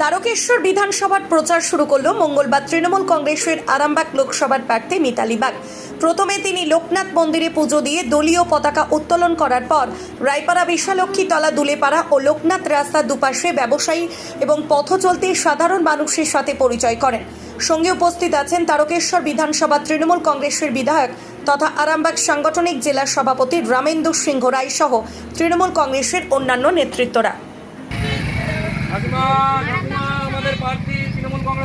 তারকেশ্বর বিধানসভার প্রচার শুরু করল মঙ্গলবার তৃণমূল কংগ্রেসের আরামবাগ লোকসভার প্রার্থী মিতালি বাগ। প্রথমে তিনি লোকনাথ মন্দিরে পুজো দিয়ে দলীয় পতাকা উত্তোলন করার পর রায়পাড়া বিশালক্ষীতলা দুলেপাড়া ও লোকনাথ রাস্তার দুপাশে ব্যবসায়ী এবং পথচলতি সাধারণ মানুষের সাথে পরিচয় করেন। সঙ্গে উপস্থিত আছেন তারকেশ্বর বিধানসভা তৃণমূল কংগ্রেসের বিধায়ক তথা আরামবাগ সাংগঠনিক জেলা সভাপতি রামেন্দু সিংহ রায় সহ তৃণমূল কংগ্রেসের অন্যান্য নেতৃত্বরা কাকিমা কাকিমা আমাদের প্রার্থী তৃণমূল কংগ্রেসের প্রার্থী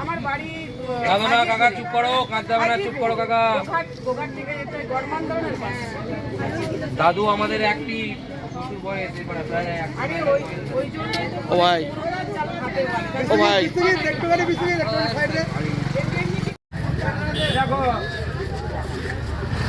আমার বাড়ি কাঁদো না কাকা চুপ করো কাঁদতে না চুপ করো কাকা। দাদু আমাদের একটি ও ভাই। ও ভাই। দেখো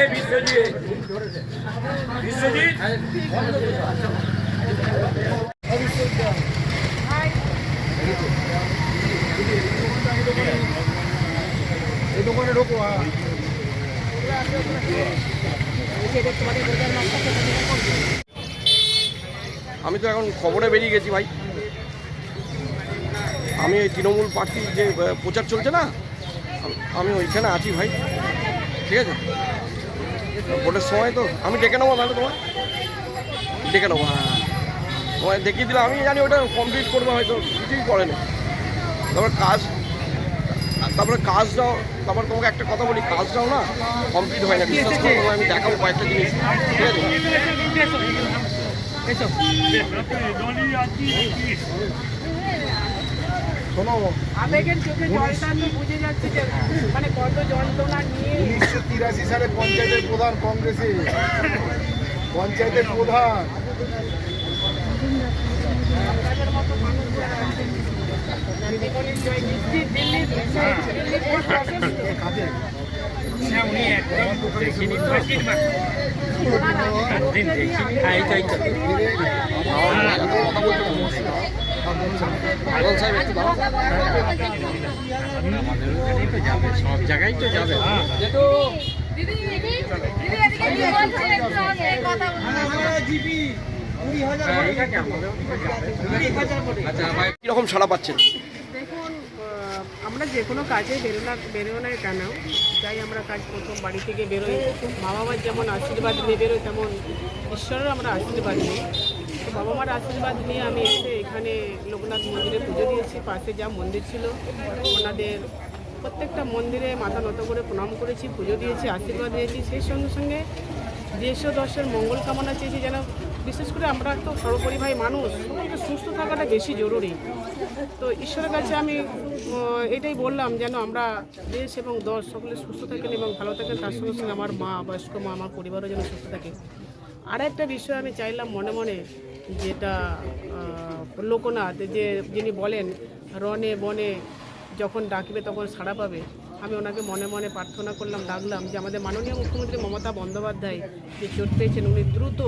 এই বিশ্বজিৎ। আমি তো এখন খবরে বেরিয়ে গেছি ভাই। আমি এই তৃণমূল পার্টির যে প্রচার চলছে না, আমি ওইখানে আছি ভাই। ঠিক আছে? ভোটের সময় তো। আমি ডেকে নেব তাহলে তোমার ডেকে নেব হ্যাঁ। তোমায় দেখিয়ে দিলাম। আমি জানি ওটা কমপ্লিট করব হয়তো কিছুই করে না। তারপর কাজ তারপরে কাজটাও তারপর তোমাকে একটা কথা বলি কাজটাও না কমপ্লিট হয় না। বিশ্বাস করো তোমায় আমি দেখাবো কয়েকটা জিনিস। ঠিক আছে? শোনো আবেগের চোখে জলটা তো বুঝে যাচ্ছে যে মানে কত যন্ত্রণা নিয়ে। উনিশশো তিরাশি সালে পঞ্চায়েতের প্রধান কংগ্রেসে। পঞ্চায়েতের প্রধান। আছেন, জীবনের জয় দিল্লি দিল্লি দিল্লি পোস্ট অফিস আদল সাহেব একটু দাঁড়াও কীরকম সাড়া পাচ্ছেন? দেখুন আমরা যে কোনো কাজে বেরোনা বেরোনাই কেন? যাই আমরা কাজ প্রথম বাড়ি থেকে বেরোই। মা বাবার যেমন আশীর্বাদ নিয়ে বেরোই তেমন ঈশ্বরের আমরা আশীর্বাদ নিই। তো বাবা মার আশীর্বাদ নিয়ে আমি এসে এখানে লোকনাথ মন্দিরে পুজো দিয়েছি, পাশে যা মন্দির ছিল, ওনাদের প্রত্যেকটা মন্দিরে মাথা নত করে প্রণাম করেছি, পুজো দিয়েছি, আশীর্বাদ দিয়েছি সেই সঙ্গে সঙ্গে দেশ ও দশের মঙ্গল কামনা চেয়েছি যেন বিশেষ করে আমরা তো সর্বপরিবাহী মানুষ সকলকে সুস্থ থাকাটা বেশি জরুরি। তো ঈশ্বরের কাছে আমি এটাই বললাম যেন আমরা দেশ এবং দশ সকলে সুস্থ থাকেন এবং ভালো থাকেন, তার সঙ্গে সঙ্গে আমার মা, বয়স্ক মা, আমার পরিবারও যেন সুস্থ থাকে। আর একটা বিষয় আমি চাইলাম মনে মনে যেটা লোকনাথ, যে যিনি বলেন, রনে বনে যখন ডাকবে তখন সাড়া পাবে। আমি ওনাকে মনে মনে প্রার্থনা করলাম, ডাকলাম যে আমাদের মাননীয় মুখ্যমন্ত্রী মমতা বন্দ্যোপাধ্যায় যে চোট পেয়েছেন উনি দ্রুত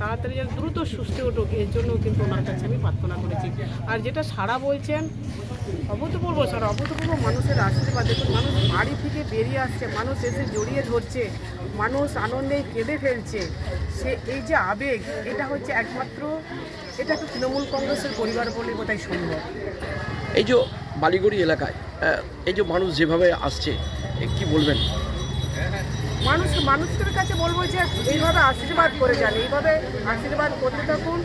তাড়াতাড়ি যেন দ্রুত সুস্থ উঠুক, এর জন্য কিন্তু ওনার কাছে আমি প্রার্থনা করেছি। আর যেটা সারা বলছেন, অভূতপূর্ব স্যার, অভূতপূর্ব মানুষের আশীর্বাদ। দেখুন, মানুষ বাড়ি থেকে বেরিয়ে আসছে, মানুষ এসে জড়িয়ে ধরছে, মানুষ আনন্দে কেঁদে ফেলছে। সে, এই যে আবেগ, এটা হচ্ছে একমাত্র, এটা তো তৃণমূল কংগ্রেসের পরিবার বলে বোধহয় সম্ভব। এই যে বালিগড়ি এলাকায় এই যে মানুষ যেভাবে আসছে কি বলবেন? মানুষ মানুষের কাছে বলব যে এইভাবে আশীর্বাদ করে যান। এইভাবে আশীর্বাদ করতে থাকুন।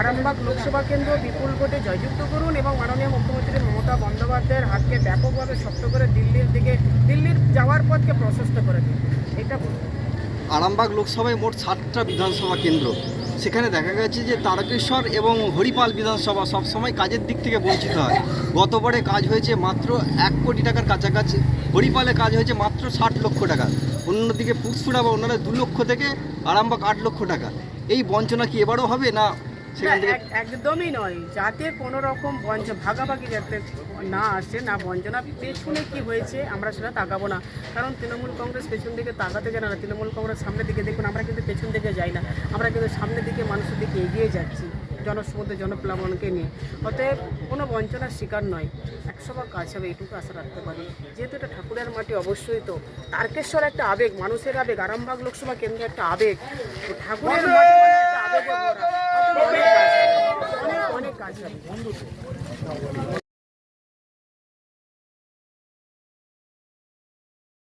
আরামবাগ লোকসভা কেন্দ্র বিপুল ভোটে জয়যুক্ত করুন এবং মাননীয় মুখ্যমন্ত্রী মমতা বন্দ্যোপাধ্যায়ের হাতকে ব্যাপকভাবে শক্ত করে দিল্লির দিকে, দিল্লির যাওয়ার পথকে প্রশস্ত করে দিন। এটা বলুন। আরামবাগ লোকসভায় মোট সাতটা বিধানসভা কেন্দ্র। সেখানে দেখা গেছে যে তারকেশ্বর এবং হরিপাল বিধানসভা সবসময় কাজের দিক থেকে বঞ্চিত হয়। গতবারে কাজ হয়েছে মাত্র এক কোটি টাকার কাছাকাছি, হরিপালে কাজ হয়েছে মাত্র ষাট লক্ষ টাকা। অন্যদিকে ফুটফুরা বা অন্যরা দু লক্ষ থেকে আরামবাগ আট লক্ষ টাকা। এই বঞ্চনা কি এবারও হবে না একদমই নয়। যাতে কোনো রকম বঞ্চ ভাগাভাগি যাতে না আসে না বঞ্চনা পেছনে কি হয়েছে আমরা সেটা তাকাবো না। কারণ তৃণমূল কংগ্রেস পেছন দিকে তাকাতে জানে না তৃণমূল কংগ্রেস সামনের দিকে দেখুন আমরা কিন্তু পেছন দিকে যাই না। আমরা কিন্তু সামনের দিকে মানুষের দিকে এগিয়ে যাচ্ছি জনসমুদ্র জনপ্লাবনকে নিয়ে। অতএব কোনো বঞ্চনার শিকার নয়। একশো বার কাজ হবে এইটুকু আশা রাখতে পারি। যেহেতু এটা ঠাকুরের মাটি অবশ্যই তো। তারকেশ্বর একটা আবেগ মানুষের আবেগ আরামবাগ লোকসভা কেন্দ্র একটা আবেগ। ঠাকুরের মাটি মানে একটা আবেগে অনেক কাজ হবে, হবে